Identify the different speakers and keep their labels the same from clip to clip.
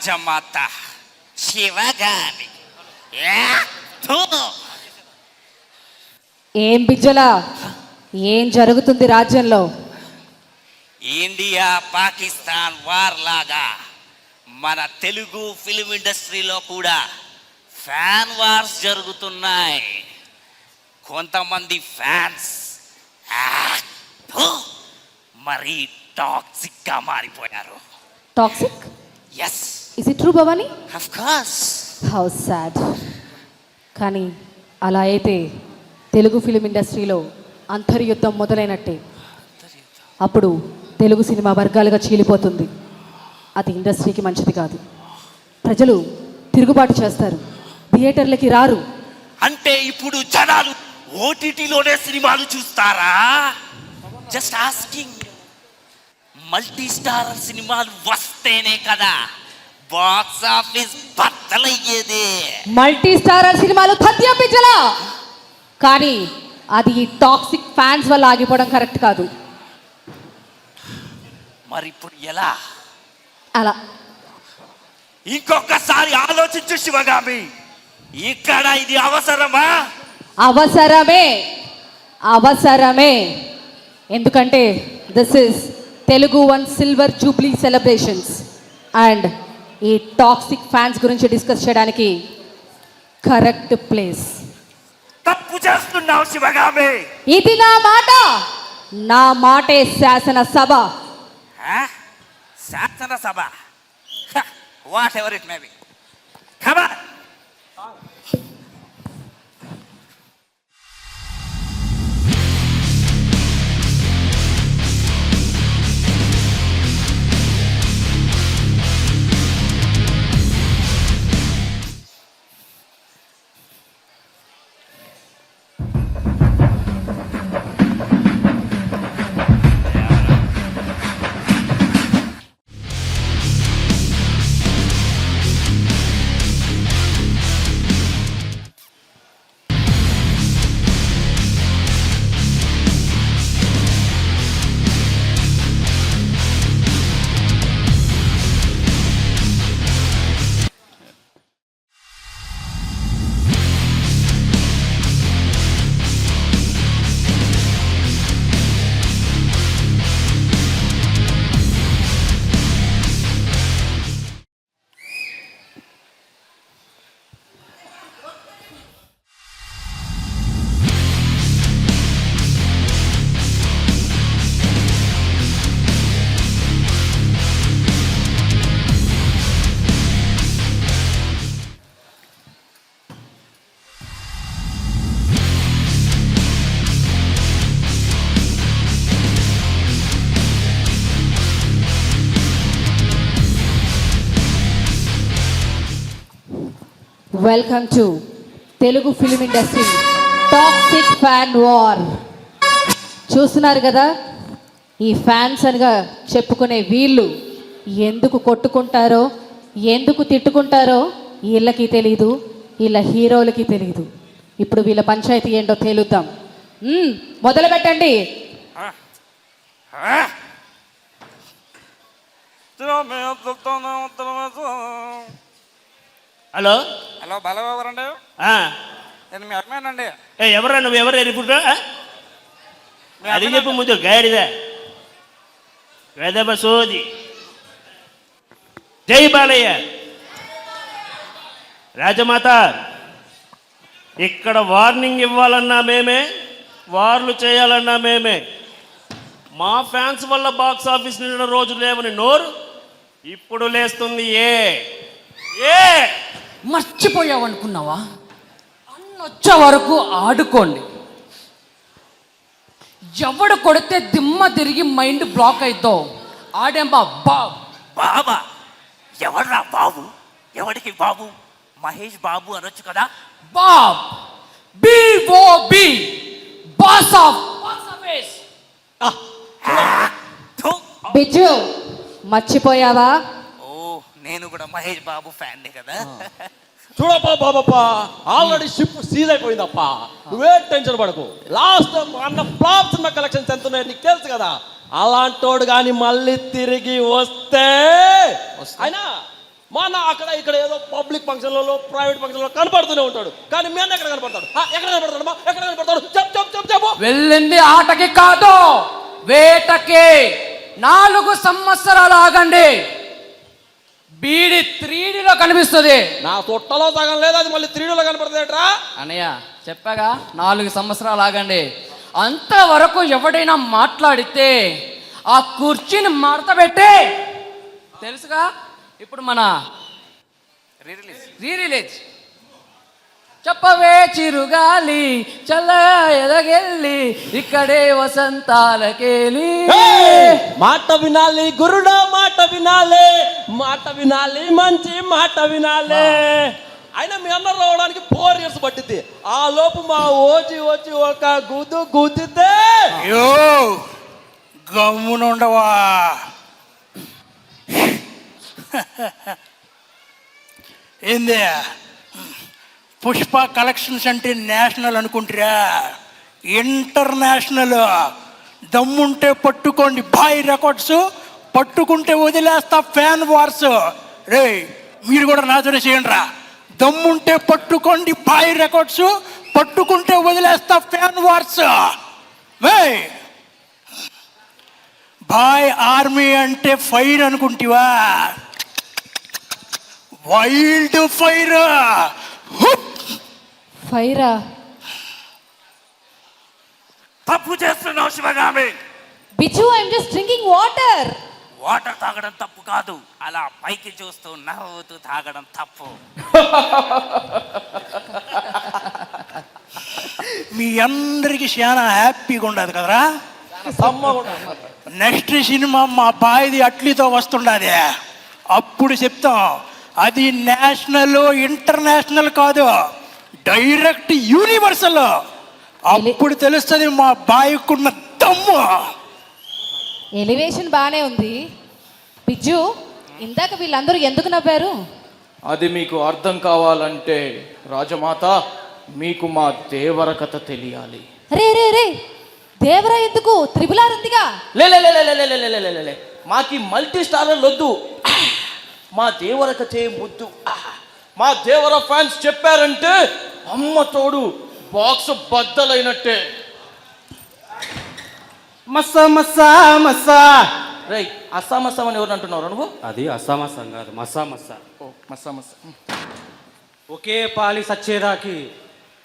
Speaker 1: రాజమాత! థూ!
Speaker 2: ఏం బిజ్జలా? ఏం జరుగుతుంది రాజ్యంలో?
Speaker 1: ఇండియా పాకిస్తాన్ వార్ లాగా మన తెలుగు ఫిలిం ఇండస్ట్రీలో కూడా ఫ్యాన్ వార్స్ జరుగుతున్నాయి. కొంతమంది ఫ్యాన్స్ మరి టాక్సిక్గా మారిపోయారు.
Speaker 2: Toxic?
Speaker 1: Yes.
Speaker 2: Is it true Bhavani
Speaker 1: of course
Speaker 2: how sad కానీ అలా అయితే తెలుగు ఫిలిం ఇండస్ట్రీలో అంతర్యుద్ధం మొదలైనట్టే. అప్పుడు తెలుగు సినిమా వర్గాలుగా చీలిపోతుంది. అది ఇండస్ట్రీకి మంచిది కాదు. ప్రజలు తిరుగుబాటు చేస్తారు. థియేటర్లకి రారు.
Speaker 1: అంటే ఇప్పుడు జనాలు ఓటీటీలోనే సినిమాలు చూస్తారా? జస్ట్ ఆస్కింగ్ మల్టీ స్టార్ సినిమాలు వస్తేనే కదా. బాక్స్ ఆఫీస్ బద్దలయ్యేది.
Speaker 2: మల్టీ స్టారర్ సినిమాలు తథ్యం బిజ్జలా కానీ అది ఈ టాక్సిక్ ఫ్యాన్స్ వల్ల ఆగిపోవడం కరెక్ట్ కాదు.
Speaker 1: మరి ఇప్పుడు ఎలా?
Speaker 2: అలా.
Speaker 1: ఇంకొకసారి ఆలోచించు శివగామి. ఇక్కడ ఇది అవసరమా?
Speaker 2: అవసరమే. అవసరమే. ఎందుకంటే this is Telugu one silver jubilee celebrations and ఈ టాక్సిక్ ఫ్యాన్స్ గురించి డిస్కస్ చేయడానికి కరెక్ట్ ప్లేస్.
Speaker 1: తప్పు చేస్తున్నావు శివగామి.
Speaker 2: ఇది నా మాట. నా మాటే శాసనసభ.
Speaker 1: శాసనసభ? Whatever it may be comma
Speaker 2: welcome to Telugu film industry toxic fan war చూస్తున్నారు కదా? ఈ ఫ్యాన్స్ అనగా చెప్పుకునే వీళ్ళు ఎందుకు కొట్టుకుంటారో ఎందుకు తిట్టుకుంటారో వీళ్ళకి తెలీదు వీళ్ళ హీరోలకి తెలీదు. ఇప్పుడు వీళ్ళ పంచాయతీ ఏంటో తేలుద్దాం. మొదలు పెట్టండి
Speaker 3: హలో?
Speaker 4: హలో బాలబాబురండి
Speaker 3: ఆ,
Speaker 4: నేను మీ అభిమానండి.
Speaker 3: ఏ ఎవరా నువ్వు? ఎవరు
Speaker 4: మీ
Speaker 3: అది చెప్పు ముందు గాడిద. వెదవ సోది. జై బాలయ్య. రాజమాత ఇక్కడ వార్నింగ్ ఇవ్వాలన్నా మేమే వార్లు చేయాలన్నా మేమే. మా ఫ్యాన్స్ వల్ల బాక్స్ ఆఫీస్ నిండిన రోజు లేవని నోరు ఇప్పుడు లేస్తుంది ఏ? ఏ?
Speaker 5: మర్చిపోయావు అనుకున్నావా? అన్న వచ్చే వరకు ఆడుకోండి. ఎవడు కొడితే దిమ్మ తిరిగి మైండ్ బ్లాక్ అవుతావు ఆడేం బా
Speaker 1: బాబా ఎవడ్రా బాబు? ఎవడికి బాబు? మహేష్ బాబు అనొచ్చు కదా?
Speaker 5: బాబ్ బి బాస్ ఆఫ్.
Speaker 2: బిజ్జు మర్చిపోయావా?
Speaker 1: నేను కూడా మహేష్ బాబు ఫ్యాన్ కదా.
Speaker 6: చూడప్పా బాబప్పా ఆల్రెడీ షిప్ సీజ్ అయిపోయిందప్పా. నువ్వే టెన్షన్ పడకు. లాస్ట్ అన్న ఫ్లాప్ సినిమా కలెక్షన్స్ ఎంత ఉన్నాయో నీకు తెలుసు కదా. అలాంటోడు కానీ మళ్ళీ తిరిగి వస్తే అయినా మన అక్కడ ఇక్కడ ఏదో పబ్లిక్ ఫంక్షన్లలో ప్రైవేట్ ఫంక్షన్లలో కనపడుతూనే ఉంటాడు. కానీ మీ అన్న ఎక్కడ కనపడతాడు? ఎక్కడ కనపడతాడు? ఎక్కడ కనపడతాడు? చెప్పు చెప్పు చెప్పు చెప్పు.
Speaker 5: వెళ్ళింది ఆటకి కాదు వేటకి. నాలుగు సంవత్సరాలు ఆగండి. బీడి త్రీడీలో కనిపిస్తుంది.
Speaker 6: నా తొట్టలో సగం లేదు అది మళ్ళీ త్రీడీలో కనపడుతుందేట్రా?
Speaker 5: అన్నయ్య చెప్పాగా నాలుగు సంవత్సరాలు ఆగండి. అంతవరకు ఎవడైనా మాట్లాడితే ఆ కుర్చీని మడత పెట్టి తెలుసుగా? ఇప్పుడు మన
Speaker 1: రీ రిలీజ్
Speaker 5: రీ రిలీజ్ చెప్పవే చిరుగాలి చల్ల ఎదగెళ్ళి ఇక్కడే వసంతాలకేలి!
Speaker 6: మాట వినాలి గురుడా మాట వినాలి. మాట వినాలి మంచి మాట వినాలి. అయినా మీ అన్న రావడానికి ఫోర్ ఇయర్స్ పట్టింది ఆ లోపు మా ఓజీ వచ్చి ఒక గుద్దు గుద్దితే
Speaker 7: యో గమ్మునుండవా? ఏంది? పుష్ప కలెక్షన్స్ అంటే నేషనల్ అనుకుంటారా? ఇంటర్నేషనల్. దమ్ముంటే పట్టుకోండి. బాయ్ రికార్డ్స్. పట్టుకుంటే వదిలేస్తా ఫ్యాన్ వార్స్. రే మీరు కూడా నాతోనే చేయండి రా దమ్ముంటే పట్టుకోండి బాయ్ రికార్డ్స్ పట్టుకుంటే వదిలేస్తా ఫ్యాన్ వార్స్. వే బాయ్ ఆర్మీ అంటే ఫైర్ అనుకుంటివా? Wild fire.
Speaker 2: ఫైరా?
Speaker 7: తప్పు చేస్తున్నావు Sivagami.
Speaker 2: బిచు I'm just drinking water.
Speaker 7: Water తాగడం తప్పు కాదు. అలా పైకి చూస్తూ నవ్వుతూ తాగడం తప్పు. మీ అందరికి చాలా హ్యాపీగా ఉండదు కదరా? నెక్స్ట్ సినిమా మా బాయిది అట్లీతో వస్తుండది. అప్పుడు చెప్తాం అది నేషనల్ ఇంటర్నేషనల్ కాదు డైరెక్ట్ యూనివర్సల్. అప్పుడు తెలుస్తుంది మా బాయికున్న దమ్ము.
Speaker 2: ఎలివేషన్ బాగానే ఉంది. బిజ్జు ఇందాక వీళ్ళందరూ ఎందుకు నవ్వారు?
Speaker 8: అది మీకు అర్థం కావాలంటే రాజమాత మీకు మా దేవర కథ తెలియాలి.
Speaker 2: రే రే రే దేవరా ఎందుకు? త్రిపులార్ ఉందిగా.
Speaker 8: లే లే లే లే లే లే లే లే లే లే. లే. మాకి మల్టీ స్టారర్లు వద్దు. మా దేవర కథే ముద్దు. మా దేవర ఫ్యాన్స్ చెప్పారంటే అమ్మ తోడు బాక్స్ బద్దలైనట్టే.
Speaker 9: మస్సా మస్సా మస్సా
Speaker 8: రేయ్ అస్సాం అస్సాం అని ఎవరు అంటున్నారు నువ్వు?
Speaker 9: అది అస్సామస్సాం కాదు. మస్సా మస్సా.
Speaker 8: ఓ మస్సా మస్సా
Speaker 9: ఒకే పాలి సచ్చేదాకి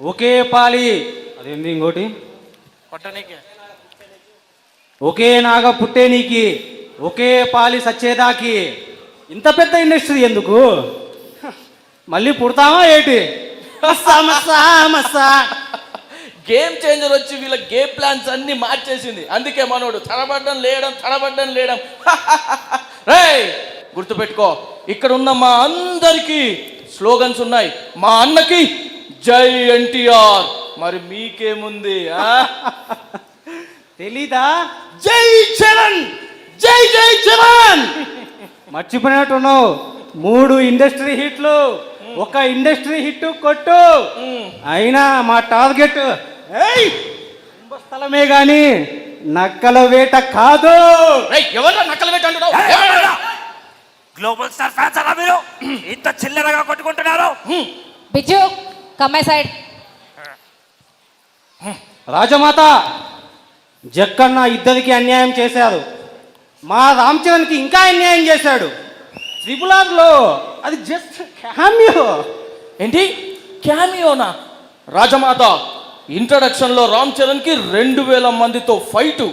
Speaker 9: ఒకే పాలి. అదేంది ఇంకోటి?
Speaker 1: కొట్టనీకి
Speaker 9: ఒకే నాగ పుట్టేనీకి ఒకే పాలి సచ్చేదాకి. ఇంత పెద్ద ఇండస్ట్రీ ఎందుకు? మళ్ళీ పుడతామా ఏంటి? మస్సా మస్సా మస్సా
Speaker 8: గేమ్ చేంజర్ వచ్చి వీళ్ళ గేమ్ ప్లాన్స్ అన్ని మార్చేసింది. అందుకే మనోడు తడబడ్డం లేయడం తడబడ్డం లేయడం. రేయ్ గుర్తుపెట్టుకో ఇక్కడ ఉన్న మా అందరికీ స్లోగన్స్ ఉన్నాయి. మా అన్నకి జై ఎన్టీఆర్. మరి మీకేముంది ఆ?
Speaker 9: తెలీదా?
Speaker 8: జై చరణ్! జై జై చరణ్!
Speaker 9: మర్చిపోయినట్టున్నావు. మూడు ఇండస్ట్రీ హిట్లు ఒక ఇండస్ట్రీ హిట్ కొట్టు. అయినా మా టార్గెట్ ఏయ్! కుంభస్థలమే గాని నక్కల వేట కాదు.
Speaker 8: రేయ్, ఎవర్రా నక్కలు పెట్టంటున్నావు
Speaker 7: గ్లోబల్ స్టార్ ఫ్యాన్స్ అలా మీరు? ఇంత చిల్లరగా కొట్టుకుంటున్నారు?
Speaker 2: బిజ్జు కమ్మాయి సైడ్
Speaker 9: రాజమాత జక్కన్న ఇద్దరికి అన్యాయం చేశారు. మా రామ్ చరణ్కి ఇంకా అన్యాయం చేశాడు. త్రిపులార్లో అది జస్ట్ క్యామియో
Speaker 8: ఏంటి? క్యామియోనా రాజమాత ఇంట్రడక్షన్లో రామ్ చరణ్కి రెండు వేల మందితో ఫైటు.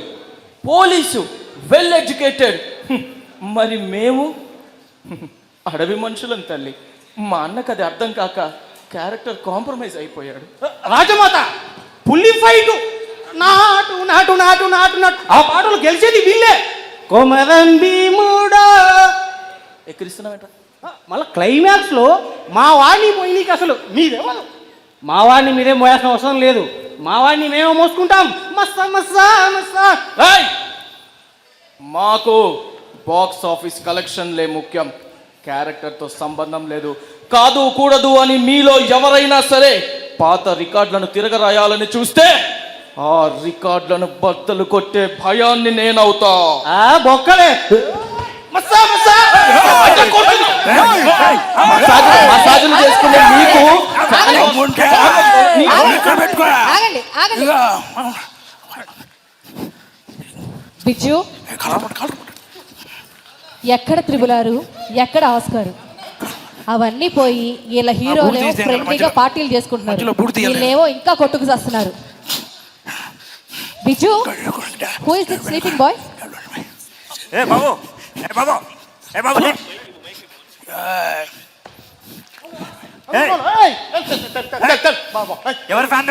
Speaker 8: పోలీసు వెల్ ఎడ్యుకేటెడ్ మరి మేము? అడవి మనుషులం తల్లి. మా అన్నకు అది అర్థం కాక క్యారెక్టర్ కాంప్రమైజ్ అయిపోయాడు.
Speaker 9: రాజమాత పుల్లి ఫైట్. నాటు నాటు నాటు నాటు నాటు. ఆ పాటలు గెలిచేది వీళ్ళే. కొమరం భీముడా.
Speaker 8: ఎక్కిరిస్తున్నామేట
Speaker 9: మళ్ళీ క్లైమాక్స్లో మా వాడిని పోయినీకి అసలు మీరెవరు? మా వాడిని మీరే మోయాల్సిన అవసరం లేదు. మా వాడిని మేమే మోసుకుంటాం. మస్సా మస్సా
Speaker 8: ఏయ్! మాకు బాక్స్ ఆఫీస్ కలెక్షన్లే ముఖ్యం. క్యారెక్టర్తో సంబంధం లేదు. కాదు కూడదు అని మీలో ఎవరైనా సరే పాత రికార్డులను తిరగరాయాలని చూస్తే ఆ రికార్డులను బద్దలు కొట్టే భయాన్ని నేనవుతా.
Speaker 9: బొక్కలే.
Speaker 6: మసాజులు చేసుకునే మీకు
Speaker 7: కలపడు
Speaker 2: ఎక్కడ త్రిబులారు? ఎక్కడ ఆస్కారు? అవన్నీ పోయి వీళ్ళ హీరోలు ఫ్రెండ్లీగా. పార్టీలు చేసుకుంటున్నారు. వీళ్ళేమో ఇంకా కొట్టుకు చేస్తున్నారు. Biju who is sleeping bye
Speaker 1: ఏ బాబు. బాబు ఏ ఎవరి ఫ్యాన్.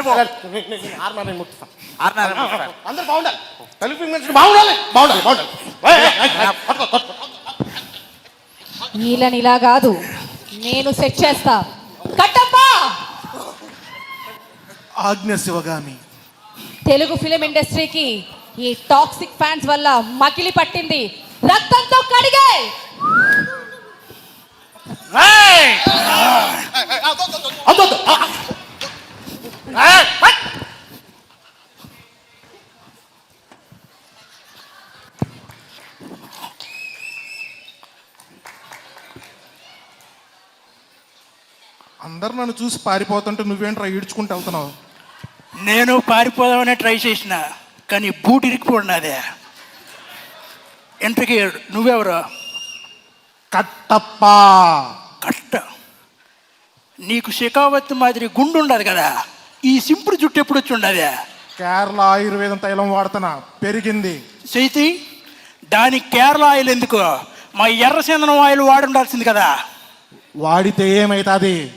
Speaker 9: అందరు బాగుండాలి తెలుగు బాగుండాలి బాగుండాలి బాగుండాలి.
Speaker 2: వీళ్ళని ఇలా కాదు. నేను సెట్ చేస్తా. కట్టప్పా!
Speaker 10: ఆజ్ఞ శివగామి.
Speaker 2: తెలుగు ఫిలిం ఇండస్ట్రీకి ఈ టాక్సిక్ ఫ్యాన్స్ వల్ల మకిలి పట్టింది. రక్తంతో కడిగే.
Speaker 10: అందరు నన్ను చూసి పారిపోతుంటే నువ్వేంట్రా ఈడ్చుకుంటూ వెళ్తున్నావు?
Speaker 7: నేను పారిపోదామనే ట్రై చేసిన. కానీ బూట్ ఇరికిపోడినదే ఇంతకీ నువ్వెవరు?
Speaker 10: కట్టప్ప.
Speaker 7: కట్ట. నీకు శిఖావతి మాదిరి గుండు ఉండదు కదా. ఈ సింపుల్ జుట్టు ఎప్పుడు వచ్చి ఉండదే?
Speaker 10: కేరళ ఆయుర్వేదం తైలం వాడుతున్నా. పెరిగింది.
Speaker 7: చైతి దానికి కేరళ ఆయిల్ ఎందుకు? మా ఎర్రచందనం ఆయిల్ వాడి ఉండాల్సింది కదా.
Speaker 10: వాడితే ఏమైతుంది?